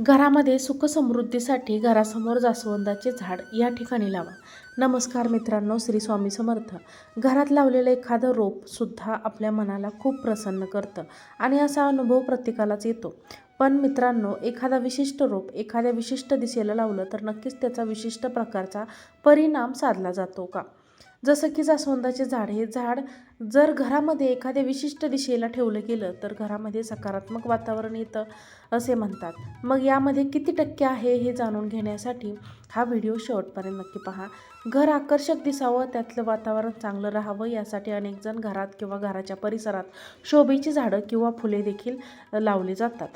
घरामध्ये सुखसमृद्धीसाठी घरासमोर जास्वंदाचे झाड या ठिकाणी लावा. नमस्कार मित्रांनो श्री स्वामी समर्थ. घरात लावलेलं एखादं रोपसुद्धा आपल्या मनाला खूप प्रसन्न करतं आणि असा अनुभव प्रत्येकालाच येतो. पण मित्रांनो एखादा विशिष्ट रोप एखाद्या विशिष्ट दिशेला लावलं तर नक्कीच त्याचा विशिष्ट प्रकारचा परिणाम साधला जातो का? जसं की जास्वंदाचे झाड हे झाड जर घरामध्ये एखाद्या विशिष्ट दिशेला ठेवलं गेलं तर घरामध्ये सकारात्मक वातावरण येतं असे म्हणतात. मग यामध्ये किती टक्के आहे हे जाणून घेण्यासाठी हा व्हिडिओ शेवटपर्यंत नक्की पहा. घर आकर्षक दिसावं त्यातलं वातावरण चांगलं राहावं यासाठी अनेकजण घरात किंवा घराच्या परिसरात शोभेची झाडं किंवा फुले देखील लावली जातात.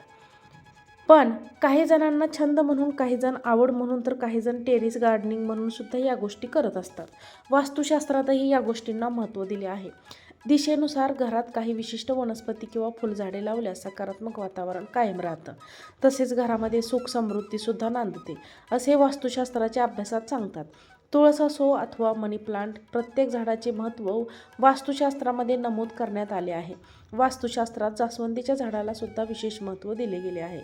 पण काही जणांना छंद म्हणून काही जण आवड म्हणून तर काही जण टेरिस गार्डनिंग म्हणून सुद्धा या गोष्टी करत असतात. वास्तुशास्त्रातही या गोष्टींना महत्त्व दिले आहे. दिशेनुसार घरात काही विशिष्ट वनस्पती किंवा फुलझाडे लावल्यास सकारात्मक वातावरण कायम राहतं. तसेच घरामध्ये सुख समृद्धीसुद्धा नांदते असे वास्तुशास्त्राच्या अभ्यासात सांगतात. तुळस असो अथवा मनी प्लांट प्रत्येक झाडाचे महत्त्व वास्तुशास्त्रामध्ये नमूद करण्यात आले आहे. वास्तुशास्त्रात जास्वंदीच्या झाडाला सुद्धा विशेष महत्त्व दिले गेले आहे.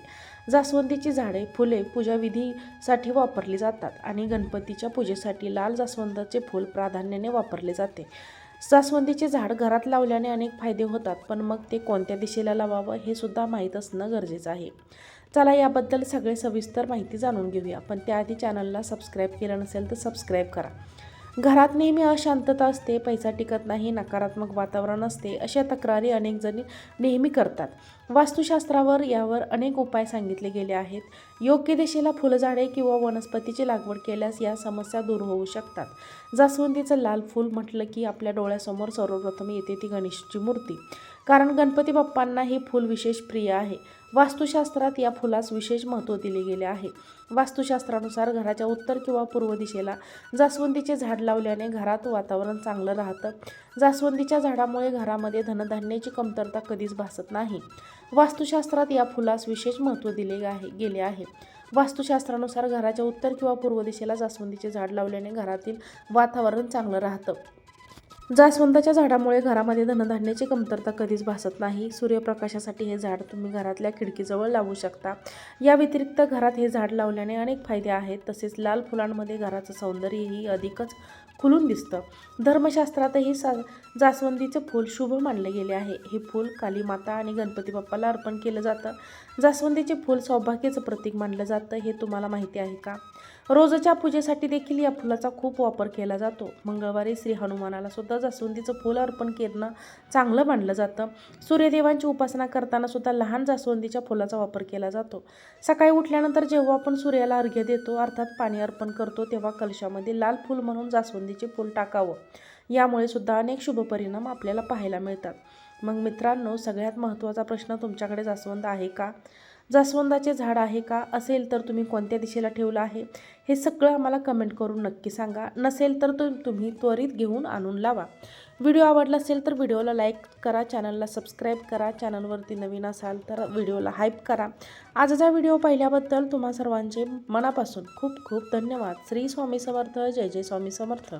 जास्वंदीची झाडे फुले पूजाविधीसाठी वापरली जातात आणि गणपतीच्या पूजेसाठी लाल जास्वंदाचे फूल प्राधान्याने वापरले जाते. जास्वंदीचे झाड घरात लावल्याने अनेक फायदे होतात पण मग ते कोणत्या दिशेला लावावं हे सुद्धा माहीत असणं गरजेचं आहे. चला याबद्दल सगळे सविस्तर माहिती जाणून घेऊया पण त्याआधी चॅनलला सबस्क्राईब केलं नसेल तर सबस्क्राईब करा. घरात नेहमी अशांतता असते पैसा टिकत नाही नकारात्मक वातावरण असते अशा तक्रारी अनेक जणी नेहमी करतात. वास्तुशास्त्रावर यावर अनेक उपाय सांगितले गेले आहेत. योग्य दिशेला फुलझाडे किंवा वनस्पतीची लागवड केल्यास या समस्या दूर होऊ शकतात. जास्वंदीचं लाल फूल म्हटलं की आपल्या डोळ्यासमोर सर्वप्रथम येते ती गणेशची मूर्ती. कारण गणपती बाप्पांना हे फूल विशेष प्रिय आहे. वास्तुशास्त्रात या फुलास विशेष महत्त्व दिले गेले आहे. वास्तुशास्त्रानुसार घराच्या उत्तर किंवा पूर्व दिशेला जास्वंदीचे झाड लावल्याने घरात वातावरण चांगलं राहतं. जास्वंदीच्या झाडामुळे घरामध्ये धनधान्याची कमतरता कधीच भासत नाही. वास्तुशास्त्रात या फुलास विशेष महत्त्व दिले आहे गेले आहे. वास्तुशास्त्रानुसार घराच्या उत्तर किंवा पूर्व दिशेला जास्वंदीचे झाड लावल्याने घरातील वातावरण चांगलं राहतं. जास्वंदाच्या झाडामुळे घरामध्ये धनधान्याची कमतरता कधीच भासत नाही. सूर्यप्रकाशासाठी हे झाड तुम्ही घरातल्या खिडकीजवळ लावू शकता. या व्यतिरिक्त घरात हे झाड लावल्याने अनेक फायदे आहेत. तसेच लाल फुलांमध्ये घराचं सौंदर्यही अधिकच खुलून दिसतं. धर्मशास्त्रातही सा जास्वंदीचं फूल शुभ मानले गेले आहे. हे फूल काली माता आणि गणपती बाप्पाला अर्पण केलं जातं. जास्वंदीचे फूल सौभाग्याचं प्रतीक मानलं जातं. हे तुम्हाला माहिती आहे का? रोजच्या पूजेसाठी देखील या फुलाचा खूप वापर केला जातो. मंगळवारी श्री हनुमानाला सुद्धा जास्वंदीचं फूल अर्पण करणं चांगलं मानलं जातं. सूर्यदेवांची उपासना करताना सुद्धा लहान जास्वंदीच्या फुलाचा वापर केला जातो. सकाळी उठल्यानंतर जेव्हा आपण सूर्याला अर्घ्य देतो अर्थात पाणी अर्पण करतो तेव्हा कलशामध्ये लाल फूल म्हणून जास्वंदीचे फूल टाकावं. यामुळे सुद्धा अनेक शुभ परिणाम आपल्याला पाहायला मिळतात. मग मित्रांनो सगळ्यात महत्त्वाचा प्रश्न तुमच्याकडे जास्वंद आहे का? जास्वंदाचे झाड आहे का? असेल तर तुम्ही कोणत्या दिशेला ठेवलं आहे? हे सगळं आम्हाला कमेंट करून नक्की सांगा. नसेल तर तुम तुम्ही त्वरित घेऊन आणून लावा. व्हिडिओ आवडला असेल तर व्हिडिओला लाईक करा चॅनलला सबस्क्राईब करा चॅनलवरती नवीन असाल तर व्हिडिओला हाईप करा. आजचा व्हिडिओ पाहिल्याबद्दल तुम्हा सर्वांचे मनापासून खूप खूप धन्यवाद. श्री स्वामी समर्थ जय जय स्वामी समर्थ.